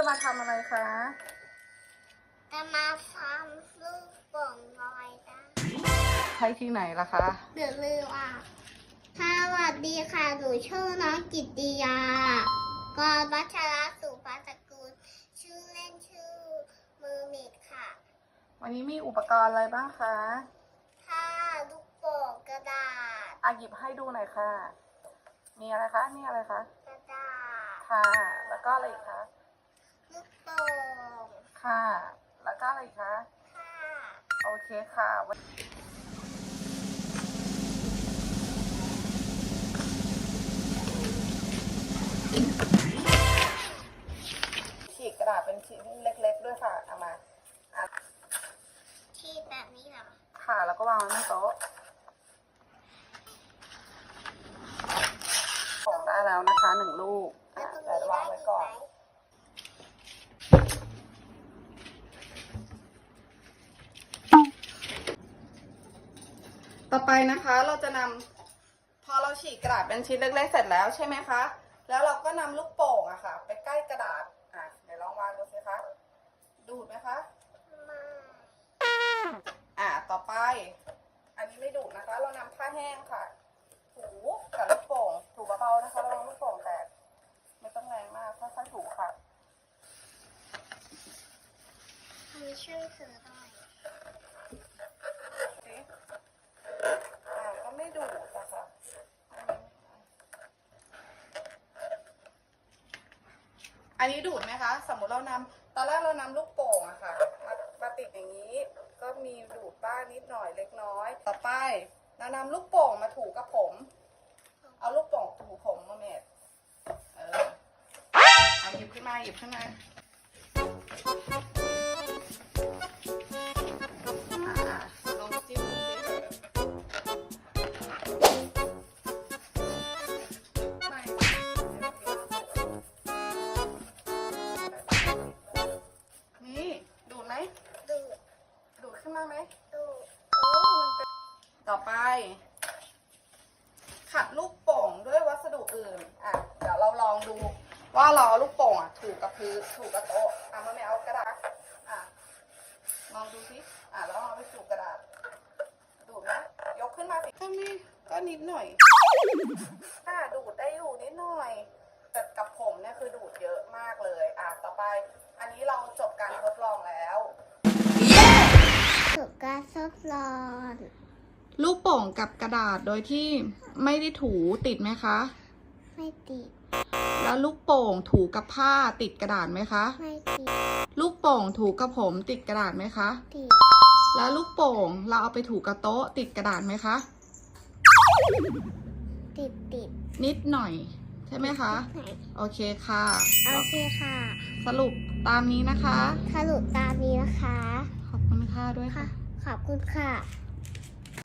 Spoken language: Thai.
จะมาทำอะไรคะ จะมาทำลูกโป่งลอยได้ใช้ที่ไหนล่ะคะหรือลืมอะสวัสดีค่ะ หนูชื่อน้องกิตติยากรวัชรสุภาสกุล ชื่อเล่นชื่อมือมิดค่ะ วันนี้มีอุปกรณ์อะไรบ้างคะถ้าลูกโป่งกระดาษอาหยิบให้ดูหน่อยค่ะ มีอะไรคะนี่อะไรคะ กระดาษ ค่ะ แล้วก็อะไรอีกคะ ลูกโป่งค่ะ แล้วก็อะไรอีกคะ ค่ะโอเคค่ะวันฉีกกระดาษเป็นชิ้นเล็กๆด้วยค่ะ เอามาอะที่แบบนี้เหรอ ค่ะ แล้วก็วางไว้บนโต๊ะของได้แล้วนะคะหนึ่งลูกแล้อะวตรงเดี๋ยวนี้วาได้งไว้อีกก่อไหนม ต่อไปนะคะเราจะนำพอเราฉีกกระดาษเป็นชิ้นเล็กๆเสร็จแล้วใช่ไหมคะ แล้วเราก็นำลูกโป่งอะค่ะ ไปใกล้กระดาษอะเดี๋ยวลองวางดูสิคะ ดูดไหมคะมาอะต่อไป อันนี้ไม่ดูดนะคะ เรานำผ้าแห้งค่ะถูกับลูกโป่งถูเบาๆนะคะระวังลูกโป่งแตก ไม่ต้องแรงมาก ค่อยๆถูค่ะ มี ชื่อเสือด้วยสิอ่าก็ไม่ดูดนะคะอันนี้ดูดไหมคะ สมมติเรานำตอนแรกเรานำลูกโป่งอะค่ะมามาติดอย่างนี้ ก็มีดูดบ้างนิดหน่อยเล็กน้อย ต่อไปเรานำลูกโป่งมาถูกับผม เอาลูกโป่งถูผมมาเม็ดเออเอาหยิบขึ้นมาหยิบขึ้นมา มาไหมดูโอ้มันเป็นต่อไป ขัดลูกโป่งด้วยวัสดุอื่น อะ เดี๋ยวเราลองดู ว่าเราเอาลูกโป่งอะถูกกับพื้นถูกกับโต๊ะอะมันไม่เอากระดาษอะลองดูสิอะแล้วเอาไปถูกกระดาษดูดไหมยกขึ้นมาสิก็ไม่ก็นิดหน่อยอะดูดได้อยู่นิดหน่อยแต่กับผมเนี่ยคือดูดเยอะ กการทดลองลูกโป่งกับกระดาษโดยที่ไม่ได้ถูติดไหมคะ ไม่ติด แล้วลูกโป่งถูกับผ้าติดกระดาษไหมคะ ไม่ติด ลูกโป่งถูกับผมติดกระดาษไหมคะ ติด แล้วลูกโป่งเราเอาไปถูกับโต๊ะติดกระดาษไหมคะ ติดติดนิดหน่อย ใช่ไหมคะ ไหนโอเคค่ะ โอเคค่ะสรุปตามนี้นะคะ สรุปตามนี้นะคะ ขอบคุณค่ะด้วยค่ะ ค่ะ ขอบคุณค่ะ